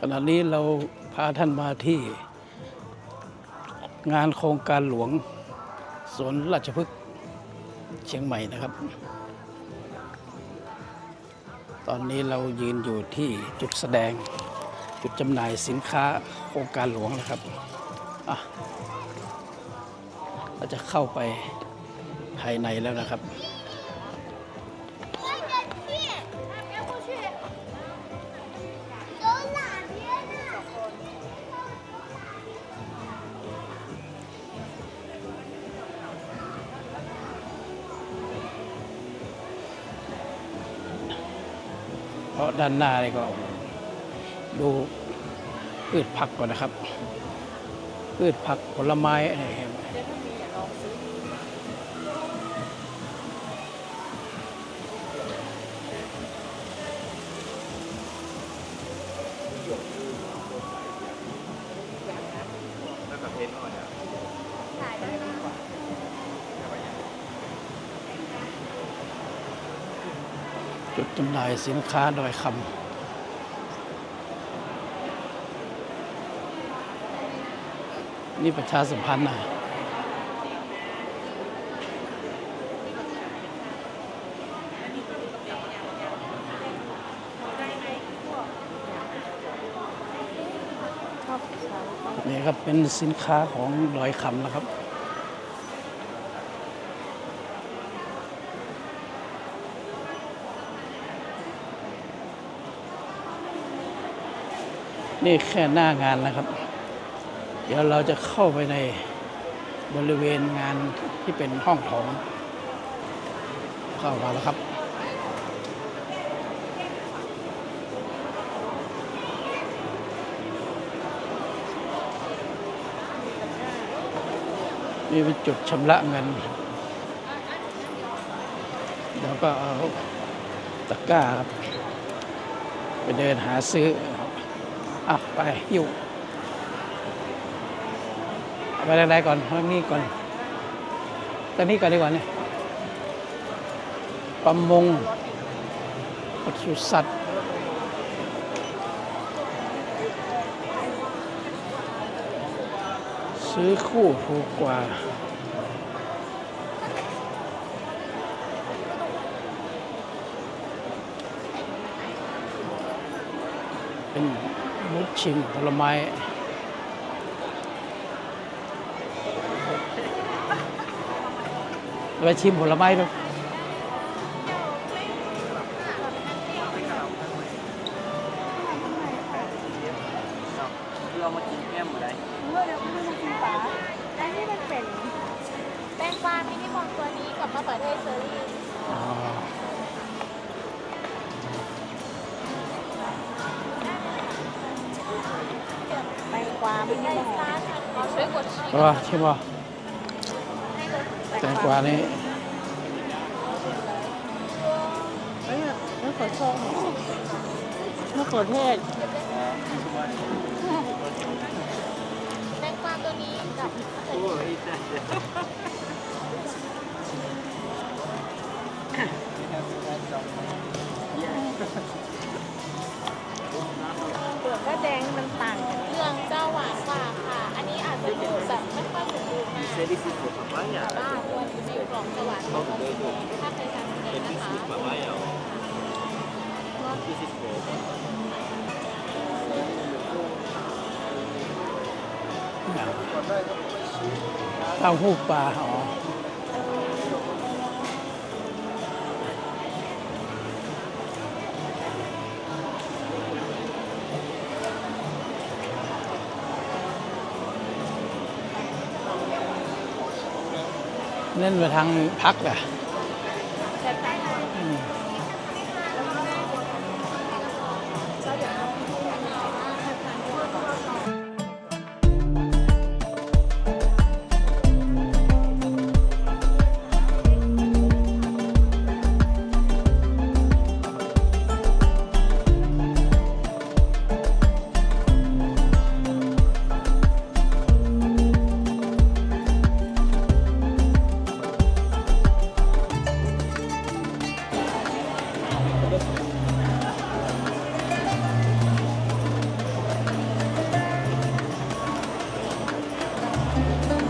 ขณะนี้เราพาท่านมาที่งานโครงการหลวงสวนราชพฤกษ์เชียงใหม่นะครับ ตอนนี้เรายืนอยู่ที่จุดแสดงจุดจำหน่ายสินค้าโครงการหลวงนะครับเราจะเข้าไปภายในแล้วนะครับ ด้านหน้านี่ก็ ดูพืชผักก่อนนะครับ พืชผักผลไม้อะไรครับ จุดจำหน่ายสินค้าดอยคำนี่ประชาสัมพันธ์นะนี่ครับเป็นสินค้าของดอยคำนะครับ นี่แค่หน้างานนะครับ เดี๋ยวเราจะเข้าไปในบริเวณงานที่เป็นห้องโถงเข้ามาแล้วครับ นี่เป็นจุดชำระเงินเดี๋ยวก็เอาตะกร้าครับ ไปเดินหาซื้อ อะไปอยู่ไปแรกๆก่อนเรื่องนี้ก่อนตอนนี้ก่อนดีกว่าเนี่ยประมงปศุสัตว์ซื้อคู่ถูกกว่า เป็นมุด ชิมผลไม้ไปชิมผลไม้ดูเรามากินแก้มอะไรอันนี้มันเป็นแตงกวามินิมอลตัวนี้กับมะเขือเทศเชอรี่ งกวามินิมอลขอช่วยกดชิมว่าชิมว่าแตงกวานี้มะเขือส้มมะเขือเทศแตงกวาตัวนี้กับเขือโอ้เทศยเปลือกก็แดงมันต่าง บูรณ์มากเซริฟิสกับบ้านยาแต่ว่าตัวนี้ในกล่องจะหวานกว่าตัวนี้ถ้าเป็นการสแกเป็นนฟินะสคะกับบ้าอยาฟิสิโกอย่างเต้าหู้ปลาอ๋อ เน้นไปทางพักอะ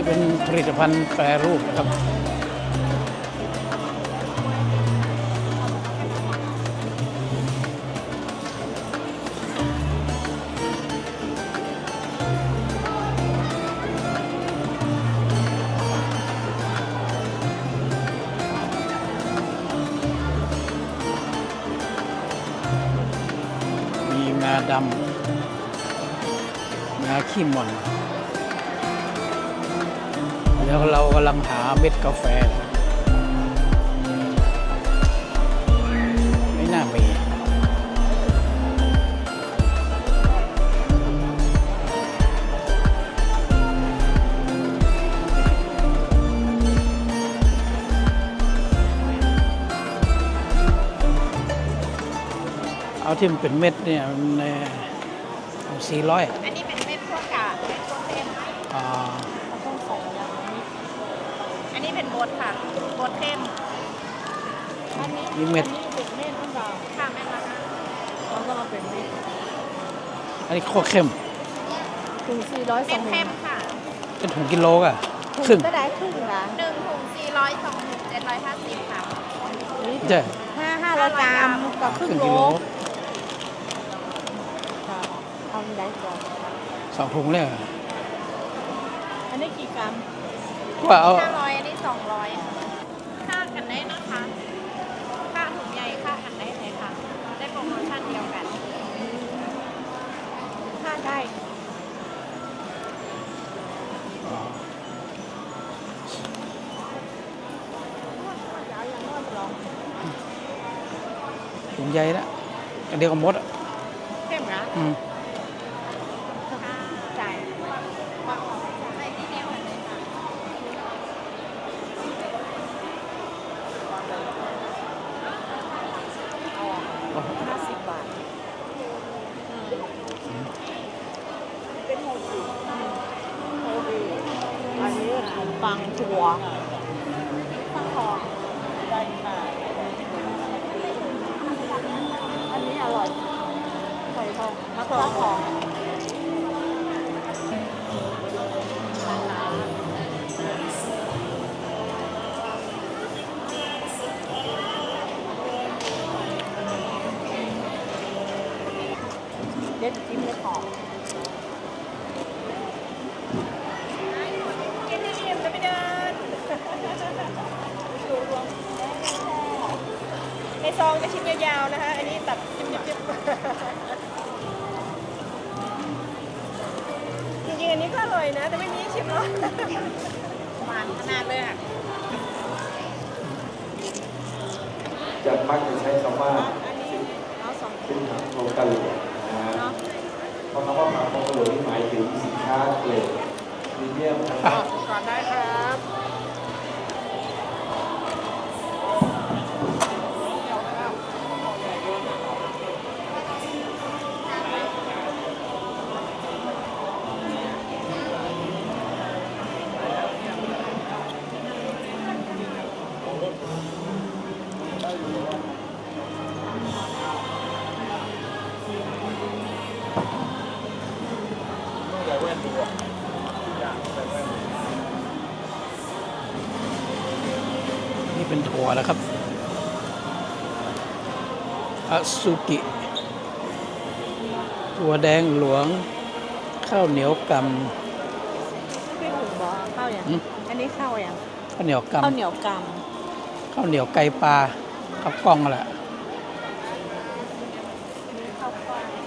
ี้เป็นผลิตภัณฑ์แปรรูปนะครับ มีงาดำงาขี้หม่อน แล้วเรากำลังหาเม็ดกาแฟ ไม่น่ามี เอาที่มันเป็นเม็ดเนี่ยในสี่ร้อยอันนี้เป็นเม็ดพวกกะเม็ดพวกเค็ม อ่า ต้องใส่ยางนี้ อันนี้เป็นบ ดค่ะบดเข้มอันนี้นี่เม็ด อันนี้เป็นเม็ดของเราค่ะแม่ละค่ะเราก็มาเป็นเม็ดอันนี้โคตรเข้มถึงสี่ร้อยสเม็อดงเข้มค่ะเป็นถุงกิโลอะครึ่งก็ได้ครึ่งละหนึ่งถุงสี่ร้อยสองถุงเจ็ดร้อยห้าสิบค่ะใช่ห้าห้าร้อยกรัมกับคครึ่รึ่งงโลกิโลค่ะเอาอันใดก่อนสองถุงเลยอันนี้กี่กรัมว่าเอาห้าร้อยอันนี้สองร้อยค่ากันได้นะคะ ค่าถุงใหญ่ค่ากันได้เลยค่ะ ได้โปรโมชั่นเดียวกัน ห้า ได้ยาวอย่างน้อยลองถุงใหญ่ละอันเดียวกับมดอะเข้มนะอืม จ่ายใส่ที่เดียวกันเลยค่ะ ห้าสิบบาท เป็นโฮบีโฮบีอัน นี้ขนมปังถั่วฟังทองได้ค่ะอันนี้อร่อยไข่ทองมะพร้าทองเด็ดจิ้มเล็ดหอม กินให้อิ่มจะไปเดิน ใน ซองจะชิ้นยาวๆนะคะ อันนี้ตัดจิ้มๆจริงๆอันนี้ก็อร่อยนะ แต่ไม่มีชิมหรอกหวานขนาดเลยอะจะมักจะใช้คำว่าอันนี้เอาสองเป็นผักโครงกะหลวงนะฮะเนาะเพราะคำว่าผักโครงกะหลวงนี่หมายถึงสินค้าเกรดพรีเมียมนะครับ ก่อนได้ครับ อสุกิถั่วแดงหลวง ข้าวเหนียวกพี่หุงบอกข้าวยังอืมอันนี้ข้าวยังำข้าวเหนียวกข้าวเหนียวกำข้าวเหนียวไก่ปลาข้าวกล้องนั่นแหละำข้าวกล้อง นี่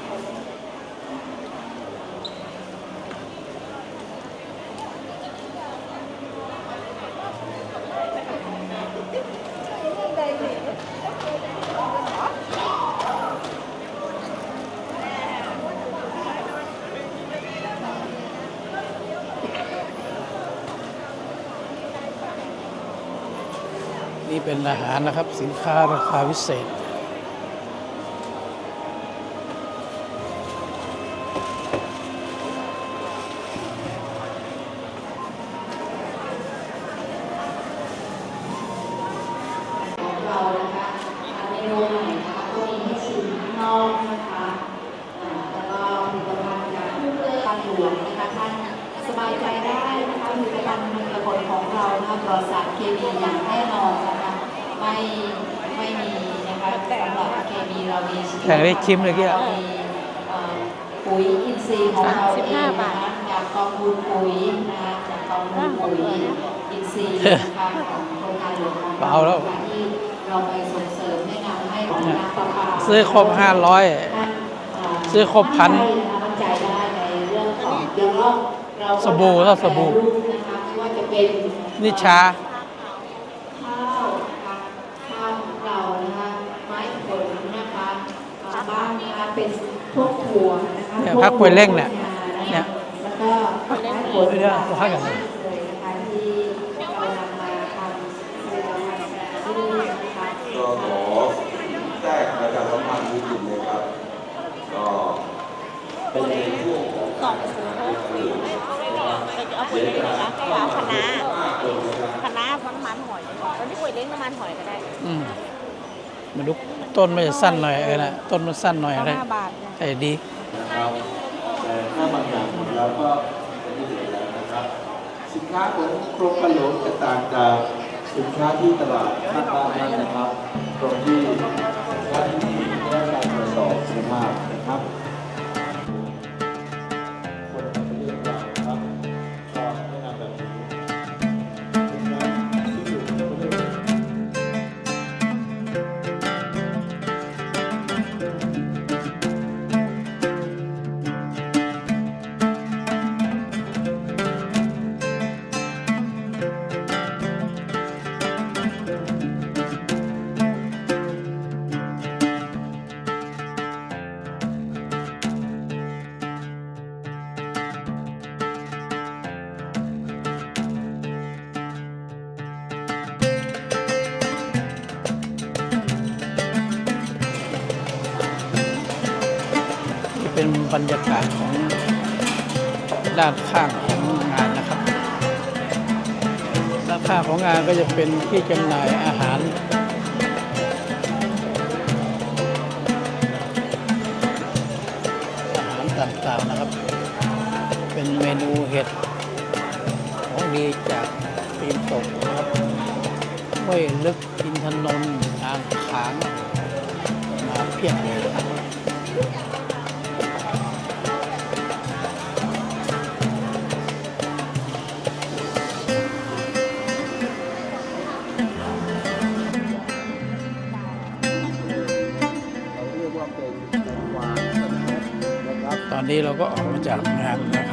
เป็นอาหารนะครับ สินค้าราคาพิเศษ เรานะคะเมนูใหม่นะคะก็มีให้ชิมข้างนอกนะคะอ่าแล้วก็ผลิตภัณฑ์จากผู้เลือกทางหลวงนะคะท่านสบายใจได้นะคะผลิตภัณฑ์มีผลของ สำหรับเคมีเรามี อยาก ได้ชิมเลยเกี้ยรามีเอ่อปุ๋ยอินทรีย์ของเราเองนะคะจากกองทุนปุ๋ยนะคะจากกองทุนปุ๋ยอินทรีย์นะคะของโครงการหลวงของเปล่าแล้วที่เราไปส่งเสริมแนะนำให้ของน้ำประปาซื้อครบห้าร้อยท่านเซื้อครบพันมั่นใจได้ในเรื่องของเดี๋ยวเราเราก็สบู่ก็สบู่แปรรูปนะคะไม่ว่าจะเป็นนิชา ข้าวนะคะข้าวของเรานะคะไม้ผลนะคะบางบ้านนะคะ เป็นพวกถั่วนะคะเนี่ยพวพักกล้วยเร่งเนี่ยถั่วเนี่ยแล้วก็ไม้ผลเนี่ยเอาพักอย่างไร เลยนะคะที่เรานำมาทำผลิตภัณฑ์แปรรูปนะคะ ก็ขอแทรกประชาสัมพันธ์นิดหนึ่งนะครับก็เป็นในช่วงของสองศูนย์หกสี่เราจะเอาปุ๋ยเล้งนะคะก็เอาคณะคณะมันมันหอยตอนนี้ปุ๋ยเล้งน้ำมันหอยก็ได้ อืม มันลุกต้นมันจะสั้นหน่อยเออนะต้นมันสั้นหน่อยอะไรห้าบาทเนี่ย ใช่ดี นะครับแต่ถ้าบางอย่างหมดแล้วก็ไม่ได้แล้วนะครับ สินค้าของโครงการหลวงจะต่างจากสินค้าที่ตลาดข้างบ้านนั้นนะครับตรงที่สินค้าที่นี่ได้รับการตรวจสอบคุณภาพ บรรยากาศของด้านข้างของงานนะครับด้านข้างของงานก็จะเป็นที่จำหน่ายอาหาร อาหารต่างๆนะครับ เป็นเมนูเห็ดของดีจากปีนตกนะครับห้วยลึกอินทนนท์อ่างขางมาเพียบเลยครับ นี้เราก็ออกมาจากงานนะครับ